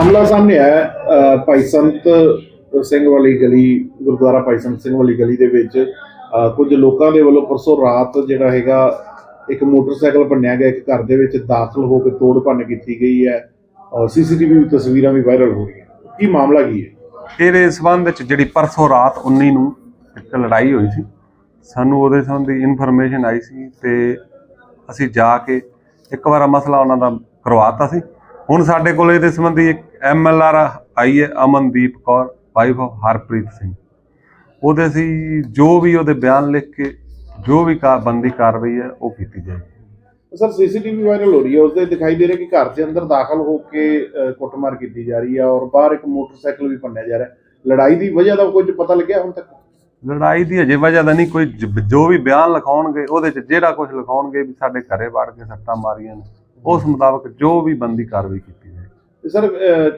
ਮਾਮਲਾ ਸਾਹਮਣੇ ਆਇਆ ਭਾਈ ਸੰਤ ਸਿੰਘ ਵਾਲੀ ਗਲੀ, ਗੁਰਦੁਆਰਾ ਭਾਈ ਸੰਤ ਸਿੰਘ ਵਾਲੀ ਗਲੀ ਦੇ ਵਿੱਚ ਕੁਝ ਲੋਕਾਂ ਦੇ ਵੱਲੋਂ ਪਰਸੋਂ ਰਾਤ ਜਿਹੜਾ ਹੈਗਾ, ਇੱਕ ਮੋਟਰਸਾਈਕਲ ਭੰਨਿਆ ਗਿਆ, ਇੱਕ ਘਰ ਦੇ ਵਿੱਚ ਦਾਖਲ ਹੋ ਕੇ ਤੋੜ ਭੰਨ ਕੀਤੀ ਗਈ ਹੈ ਔਰ ਸੀਸੀਟੀਵੀ ਤਸਵੀਰਾਂ ਵੀ ਵਾਇਰਲ ਹੋ ਰਹੀਆਂ ਕੀ ਮਾਮਲਾ ਕੀ ਹੈ? ਇਹਦੇ ਸਬੰਧ ਵਿੱਚ ਜਿਹੜੀ ਪਰਸੋਂ ਰਾਤ 19 ਨੂੰ ਇੱਕ ਲੜਾਈ ਹੋਈ ਸੀ, ਸਾਨੂੰ ਉਹਦੇ ਸੰਬੰਧੀ ਇਨਫੋਰਮੇਸ਼ਨ ਆਈ ਸੀ ਤੇ ਅਸੀਂ ਜਾ ਕੇ ਇੱਕ ਵਾਰ ਮਸਲਾ ਉਹਨਾਂ ਦਾ ਕਰਵਾਤਾ ਸੀ। ਹੁਣ ਸਾਡੇ ਕੋਲ ਇਹਦੇ ਸੰਬੰਧੀ ਇੱਕ ਐਮਐਲਆਰ ਆਈ ਹੈ ਅਮਨਦੀਪ ਕੌਰ ਵਾਈਫ ਆਫ ਹਰਪ੍ਰੀਤ ਸਿੰਘ। ਉਹਦੇ ਅਸੀਂ ਜੋ ਵੀ ਉਹਦੇ ਬਿਆਨ ਲਿਖ ਕੇ ਜੋ ਵੀ ਕਾ ਬੰਦੀ ਕਾਰਵਾਈ ਹੈ ਉਹ ਕੀਤੀ ਜਾਏਗੀ। ਸਰ ਸੀਸੀਟੀਵੀ ਵਾਇਰਲ ਹੋ ਰਹੀ ਹੈ। ਉਸਦੇ ਦਿਖਾਈ ਦੇ ਰਿਹਾ ਕਿ ਘਰ ਦੇ ਅੰਦਰ ਦਾਖਲ ਹੋ ਕੇ ਕੁੱਟਮਾਰ ਕੀਤੀ ਜਾ ਰਹੀ ਹੈ ਔਰ ਬਾਹਰ ਇੱਕ ਮੋਟਰਸਾਈਕਲ ਵੀ ਭੰਨਿਆ ਜਾ ਰਿਹਾ ਹੈ। ਲੜਾਈ ਦੀ ਵਜ੍ਹਾ ਦਾ ਕੁਝ ਪਤਾ ਲੱਗਿਆ ਹੁਣ ਤੱਕ? ਲੜਾਈ ਦੀ ਅਜੇ ਵਜ੍ਹਾ ਦਾ ਨਹੀਂ ਕੋਈ ਜ- ਵੀ ਬਿਆਨ ਲਿਖਾਉਣਗੇ ਉਹਦੇ ਚ ਜਿਹੜਾ ਕੁਝ ਲਿਖਾਉਣਗੇ ਵੀ ਸਾਡੇ ਘਰੇ ਵੜ ਕੇ ਸੱਟਾਂ ਮਾਰੀਆਂ ਨੇ ਉਸ ਮੁਤਾਬਕ ਜੋ ਵੀ ਬੰਦੀ ਕਾਰਵਾਈ ਕੀਤੀ ਤੇ ਸਰ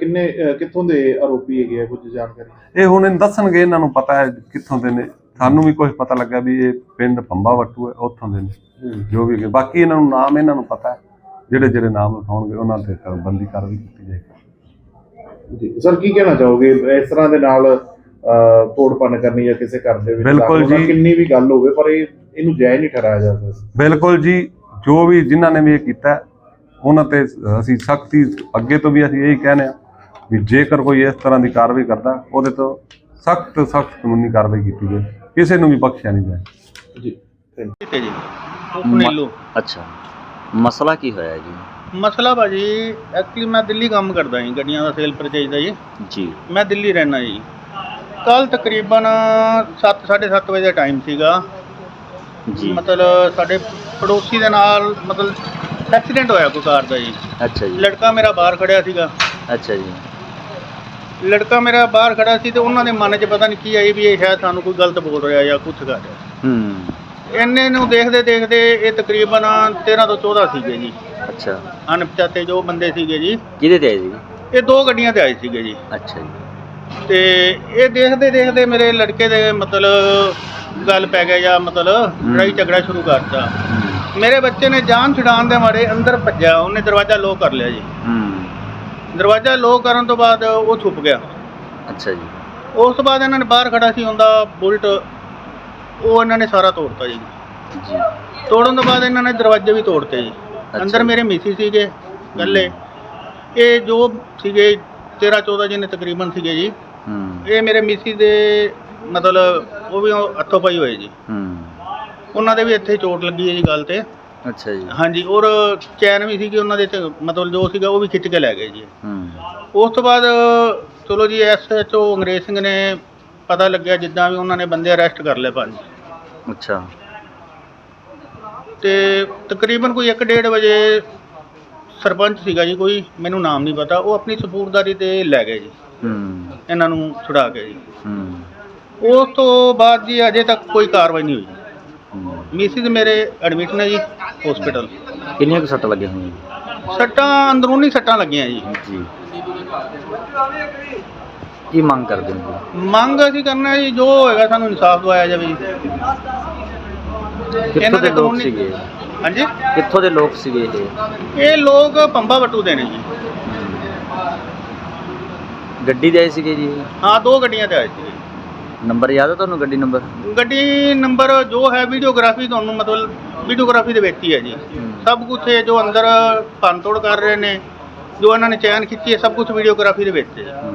ਕਿੰਨੇ ਕਿੱਥੋਂ ਦੇ ਆਰੋਪੀ ਹੈਗੇ ਆ? ਕੁਝ ਜਾਣਕਾਰੀ? ਇਹ ਹੁਣ ਇਹਨੂੰ ਦੱਸਣਗੇ ਇਹਨਾਂ ਨੂੰ ਪਤਾ ਹੈ ਕਿੱਥੋਂ ਦੇ ਨੇ। ਸਾਨੂੰ ਵੀ ਕੁਝ ਪਤਾ ਲੱਗਾ ਵੀ ਇਹ ਪਿੰਡ ਪੰਬਾ ਵੱਟੂ ਹੈ ਉੱਥੋਂ ਦੇ ਨੇ। ਜੋ ਵੀ ਹੈਗੇ। ਬਾਕੀ ਇਹਨਾਂ ਨੂੰ ਨਾਮ ਇਹਨਾਂ ਨੂੰ ਪਤਾ ਹੈ। ਜਿਹੜੇ ਜਿਹੜੇ ਨਾਮ ਲਿਖਾਉਣਗੇ ਉਹਨਾਂ ਤੇ ਬੰਦੀ ਕਾਰਵਾਈ ਕੀਤੀ ਜਾਏਗੀ। ਜੀ। ਸਰ ਕੀ ਕਹਿਣਾ ਚਾਹੋਗੇ? ਇਸ ਤਰ੍ਹਾਂ ਦੇ ਨਾਲ ਅਹ, ਤੋੜ ਭੰਨ ਕਰਨੀ ਜਾਂ ਕਿਸੇ ਘਰ ਦੇ ਵਿੱਚ ਬਿਲਕੁਲ ਦਾਖਲ ਹੋਣਾ, ਜੀ। ਕਿੰਨੀ ਵੀ ਗੱਲ ਹੋਵੇ ਪਰ ਇਹ ਇਹਨੂੰ ਜਾਇਜ਼ ਨਹੀਂ ਠਹਿਰਾਇਆ ਜਾ ਸਕਦਾ। ਬਿਲਕੁਲ ਜੀ। ਜੋ ਵੀ ਜਿਨ੍ਹਾਂ ਨੇ ਵੀ ਇਹ ਕੀਤਾ ਉਹਨਾਂ ਤੇ ਅਸੀਂ ਸਖਤੀ ਅੱਗੇ ਤੋਂ ਵੀ ਅਸੀਂ ਇਹੀ ਕਹਿੰਦੇ ਆ ਵੀ ਜੇਕਰ ਕੋਈ ਇਸ ਤਰ੍ਹਾਂ ਦੀ ਕਾਰਵਾਈ ਕਰਦਾ ਉਹਦੇ ਤੋਂ ਸਖਤ ਸਖਤ ਕਾਨੂੰਨੀ ਕਾਰਵਾਈ ਕੀਤੀ ਜਾਏ। ਕਿਸੇ ਨੂੰ ਵੀ ਬਖਸ਼ਿਆ ਨਹੀਂ ਜਾਏ। ਜੀ ਥੈਂਕ ਠੀਕ ਹੈ ਜੀ। ਉਪਨੇਲੂ ਅੱਛਾ। ਮਸਲਾ ਕੀ ਹੋਇਆ ਜੀ? ਮਸਲਾ ਭਾਜੀ ਐਕਚੁਅਲੀ ਮੈਂ ਦਿੱਲੀ ਕੰਮ ਕਰਦਾ ਜੀ ਗੱਡੀਆਂ ਦਾ ਸੇਲ ਪਰਚੇਜ ਦਾ ਜੀ। ਜੀ। ਮੈਂ ਦਿੱਲੀ ਰਹਿਣਾ ਜੀ। ਕੱਲ ਤਕਰੀਬਨ 7 7:30 ਵਜੇ ਦਾ ਟਾਈਮ ਸੀਗਾ। ਜੀ। ਮਤਲਬ ਸਾਡੇ ਪੜੋਸੀ ਦੇ ਨਾਲ ਮਤਲਬ ਐਕਸੀਡੈਂਟ ਹੋਇਆ ਕੋਈ ਕਾਰ ਦਾ ਜੀ। ਅੱਛਾ ਜੀ। ਲੜਕਾ ਮੇਰਾ ਬਾਹਰ ਖੜਿਆ ਸੀਗਾ। ਅੱਛਾ ਜੀ। ਲੜਕਾ ਮੇਰਾ ਬਾਹਰ ਖੜਾ ਸੀ ਤੇ ਉਹਨਾਂ ਦੇ ਮਨ 'ਚ ਪਤਾ ਨਹੀਂ ਕੀ ਆਈ ਵੀ ਇਹ ਸ਼ਾਇਦ ਸਾਨੂੰ ਕੋਈ ਗਲਤ ਬੋਲ ਰਿਹਾ ਜਾਂ ਕੁਝ ਕਰ ਰਿਹਾ। ਹੂੰ। ਇੰਨੇ ਨੂੰ ਦੇਖਦੇ ਦੇਖਦੇ ਇਹ ਤਕਰੀਬਨ 13 ਤੋਂ 14 ਸੀਗੇ ਜੀ। ਅੱਛਾ। ਅਣਪਛਾਤੇ ਜੋ ਬੰਦੇ ਸੀਗੇ ਜੀ। ਕਿਹਦੇ ਤੇ ਆਏ ਜੀ ਇਹ ਦੋ ਗੱਡੀਆਂ ਤੇ ਆਏ ਸੀਗੇ ਜੀ। ਅੱਛਾ ਜੀ। ਤੇ ਇਹ ਦੇਖਦੇ ਦੇਖਦੇ ਮੇਰੇ ਲੜਕੇ ਦੇ ਮਤਲਬ ਗੱਲ ਪੈ ਗਿਆ ਜਾਂ ਮਤਲਬ ਲੜਾਈ ਝਗੜਾ ਸ਼ੁਰੂ ਕਰਤਾ। ਮੇਰੇ ਬੱਚੇ ਨੇ ਜਾਨ ਛੁਡਾਉਣ ਦੇ ਮਾਰੇ ਅੰਦਰ ਭੱਜਿਆ ਉਹਨੇ ਦਰਵਾਜ਼ਾ ਲੋਕ ਕਰ ਲਿਆ ਜੀ। ਹੂੰ। ਦਰਵਾਜ਼ਾ ਲੋਕ ਕਰਨ ਤੋਂ ਬਾਅਦ ਉਹ ਛੁਪ ਗਿਆ। ਅੱਛਾ ਜੀ। ਉਸ ਤੋਂ ਬਾਅਦ ਇਹਨਾਂ ਨੇ ਬਾਹਰ ਖੜਾ ਸੀ ਹੁੰਦਾ ਬੁਲਟ ਉਹ ਇਹਨਾਂ ਨੇ ਸਾਰਾ ਤੋੜਤਾ ਜੀ। ਜੀ। ਤੋੜਨ ਤੋਂ ਬਾਅਦ ਇਹਨਾਂ ਨੇ ਦਰਵਾਜ਼ੇ ਵੀ ਤੋੜਤੇ ਜੀ। ਅੰਦਰ। ਮੇਰੇ ਮਿਸੀ ਸੀਗੇ ਇਕੱਲੇ। ਇਹ ਜੋ ਸੀਗੇ 13 14 ਜਿਹਨੇ ਤਕਰੀਬਨ ਸੀਗੇ ਜੀ। ਹੂੰ। ਇਹ ਮੇਰੇ ਮਿਸੀ ਦੇ ਮਤਲਬ ਉਹ ਵੀ ਹੱਥੋਂ ਪਾਈ ਹੋਏ ਜੀ। ਹੂੰ। ਉਹਨਾਂ ਦੇ ਵੀ ਇੱਥੇ ਚੋਟ ਲੱਗੀ ਹੈ ਜੀ ਗੱਲ ਤੇ। ਅੱਛਾ ਜੀ। ਹਾਂਜੀ ਔਰ ਚੈਨ ਵੀ ਸੀਗੀ ਉਹਨਾਂ ਦੇ ਤੇ ਮਤਲਬ ਜੋ ਸੀਗਾ ਉਹ ਵੀ ਖਿੱਚ ਕੇ ਲੈ ਗਏ ਜੀ। ਹੂੰ। ਉਸ ਤੋਂ ਬਾਅਦ ਚਲੋ ਜੀ ਐਸਐਚਓ ਅੰਗਰੇਜ਼ ਸਿੰਘ ਨੇ ਪਤਾ ਲੱਗਿਆ ਜਿੱਦਾਂ ਵੀ ਉਹਨਾਂ ਨੇ ਬੰਦੇ ਅਰੈਸਟ ਕਰ ਲਏ ਪੰਜ ਅੱਛਾ। ਤੇ ਤਕਰੀਬਨ ਕੋਈ 1:30 ਵਜੇ ਸਰਪੰਚ ਸੀਗਾ ਜੀ ਕੋਈ ਮੈਨੂੰ ਨਾਮ ਨਹੀਂ ਪਤਾ ਉਹ ਆਪਣੀ ਸਪੂਰਦਾਰੀ ਤੇ ਲੈ ਗਏ ਜੀ। ਹੂੰ। ਇਹਨਾਂ ਨੂੰ ਛੁਡਾ ਕੇ ਜੀ। ਹੂੰ। ਉਸ ਤੋਂ ਬਾਅਦ ਜੀ ਅਜੇ ਤੱਕ ਕੋਈ ਕਾਰਵਾਈ ਨਹੀਂ ਹੋਈ। ਮਿਸਿਸ ਮੇਰੇ ਐਡਮਿਟ ਨੇ ਜੀ ਹਸਪੀਟਲ ਕਿੰਨੀਆਂ ਕੁ ਸੱਟ ਲੱਗੀਆਂ ਹੋਈਆਂ? ਜੀ? ਸੱਟਾਂ ਅੰਦਰੂਨੀ ਸੱਟਾਂ ਲੱਗੀਆਂ ਜੀ। ਜੀ। ਕੀ ਮੰਗ ਕਰਦੇ ਹੋ ਜੀ? ਮੰਗ ਅਸੀਂ ਕਰਨਾ ਜੀ ਜੋ ਹੋਏਗਾ ਸਾਨੂੰ ਇਨਸਾਫ ਦਵਾਇਆ ਜਾਵੇ ਜੀ। ਕਿੱਥੋਂ ਦੇ ਲੋਕ ਕਾਨੂੰਨੀ- ਸੀਗੇ? ਹਾਂਜੀ? ਕਿੱਥੋਂ ਦੇ ਲੋਕ ਸੀਗੇ ਇਹ? ਇਹ ਲੋਕ ਪੰਬਾ ਬਟੂ ਦੇ ਨੇ ਜੀ। ਗੱਡੀ ਦੇ ਆਏ ਸੀਗੇ ਜੀ ਹਾਂ ਦੋ ਗੱਡੀਆਂ ਤੇ ਆਏ ਸੀ ਨੰਬਰ ਯਾਦ ਹੈ ਤੁਹਾਨੂੰ ਗੱਡੀ ਨੰਬਰ? ਗੱਡੀ ਨੰਬਰ ਜੋ ਹੈ ਵੀਡੀਓਗ੍ਰਾਫੀ ਤੁਹਾਨੂੰ ਮਤਲਬ ਵੀਡੀਓਗ੍ਰਾਫੀ ਦੇ ਵਿੱਚ ਹੀ ਹੈ ਜੀ। ਸਭ ਕੁਝ ਹੈ ਜੋ ਅੰਦਰ ਭੰਨਤੋੜ ਕਰ ਰਹੇ ਨੇ ਜੋ ਇਹਨਾਂ ਨੇ ਚੈਨ ਖਿੱਚੀ ਹੈ ਸਭ ਕੁਝ ਵੀਡੀਓਗ੍ਰਾਫੀ ਦੇ ਵਿੱਚ ਹੂੰ।